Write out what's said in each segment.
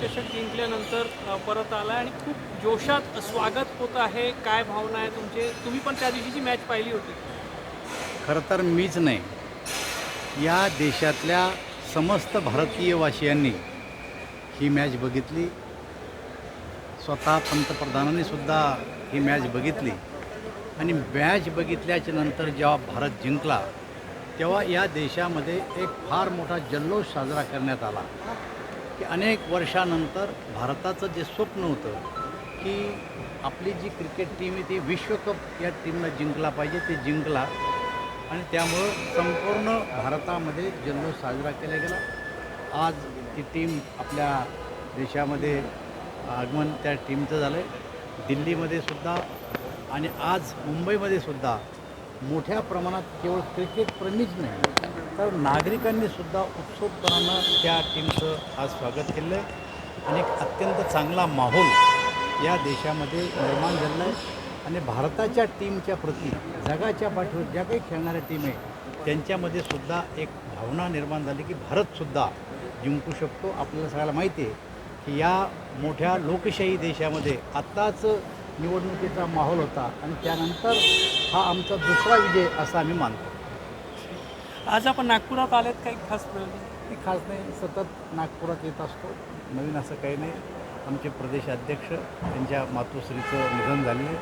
विश्वचषक जिंकल्यानंतर परत आला आणि खूप जोशात स्वागत होत आहे. काय भावना आहे तुमचे? तुम्ही पण त्या दिवशीची मॅच पाहिली होती. खरं तर मीच नाही. या देशातल्या समस्त भारतीयवासियांनी ही मॅच बघितली. स्वतः पंतप्रधानांनी सुद्धा ही मॅच बघितली. आणि मॅच बघितल्याच्या नंतर जेव्हा भारत जिंकला तेव्हा या देशामध्ये एक फार मोठा जल्लोष साजरा करण्यात आला. की अनेक वर्षानंतर भारताचं जे स्वप्न होतं की आपली जी क्रिकेट टीम आहे ती विश्वकप या टीमनं जिंकला पाहिजे ते जिंकला. आणि त्यामुळं संपूर्ण भारतामध्ये जल्लोष साजरा केला गेला. आज ती टीम आपल्या देशामध्ये आगमन त्या टीमचं झालं आहे दिल्लीमध्ये सुद्धा आणि आज मुंबईमध्ये सुद्धा मोठ्या प्रमाणात केवळ क्रिकेटप्रेमीच नाही. तर नागरिकांनी सुद्धा उत्सुकपणानं त्या टीमचं आज स्वागत केलं आहे आणि एक अत्यंत चांगला माहोल या देशामध्ये निर्माण झालेला आहे आणि भारताच्या टीमच्या प्रती जगाच्या पाठीवर ज्या काही खेळणाऱ्या टीम आहे त्यांच्यामध्ये सुद्धा एक भावना निर्माण झाली की भारतसुद्धा जिंकू शकतो. आपल्याला सगळ्याला माहिती आहे की या मोठ्या लोकशाही देशामध्ये आत्ताच निवडणुकीचा माहोल होता. आणि त्यानंतर हा आमचा दुसरा विजय असा आम्ही मानतो. आज आपण नागपुरात आलेत काही खास प्रयोजन ती खास नाही सतत नागपुरात येत असतो. नवीन असं काही नाही. आमचे प्रदेश अध्यक्ष त्यांच्या मातोश्रीचं निधन झालेलं आहे.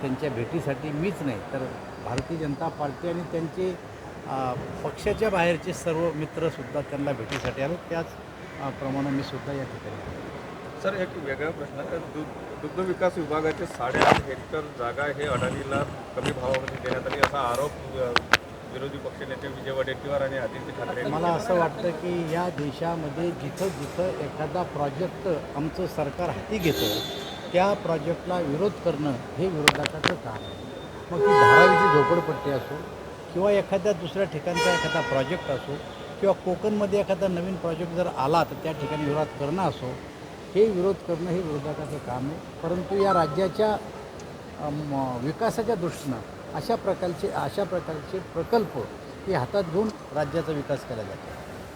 त्यांच्या भेटीसाठी मीच नाही तर भारतीय जनता पार्टी आणि त्यांचे पक्षाच्या बाहेरचे सर्व मित्रसुद्धा त्यांना भेटीसाठी आले त्याच अ, प्रमाणे मी सुद्धा या ठिकाणी आलो. सर एक वेगळा प्रश्न आहे. दुग्ध दुग्ध विकास विभागाचे साडेआठ हेक्टर जागा हे अडाणीला कमी भावामध्ये देण्यात आली. असा आरोप विरोधी पक्षनेते विजय वडेट्टीवार आणि आदित्य ठाकरे मला असं वाटतं की या देशामध्ये जिथं जिथं एखादा प्रोजेक्ट आमचं सरकार हाती घेतं त्या प्रोजेक्टला विरोध करणं हे विरोधकाचं काम आहे. मग ती धारावीची झोपडपट्टी असो किंवा एखाद्या दुसऱ्या ठिकाणचा एखादा प्रोजेक्ट असो किंवा कोकणमध्ये एखादा नवीन प्रोजेक्ट जर आला तर त्या ठिकाणी विरोध करणं असो हे विरोध करणं हे विरोधकाचं काम आहे. परंतु या राज्याच्या विकासाच्या दृष्टीनं अशा प्रकारचे अशा प्रकारचे प्रकल्प हे हातात घेऊन राज्याचा विकास केला जातो.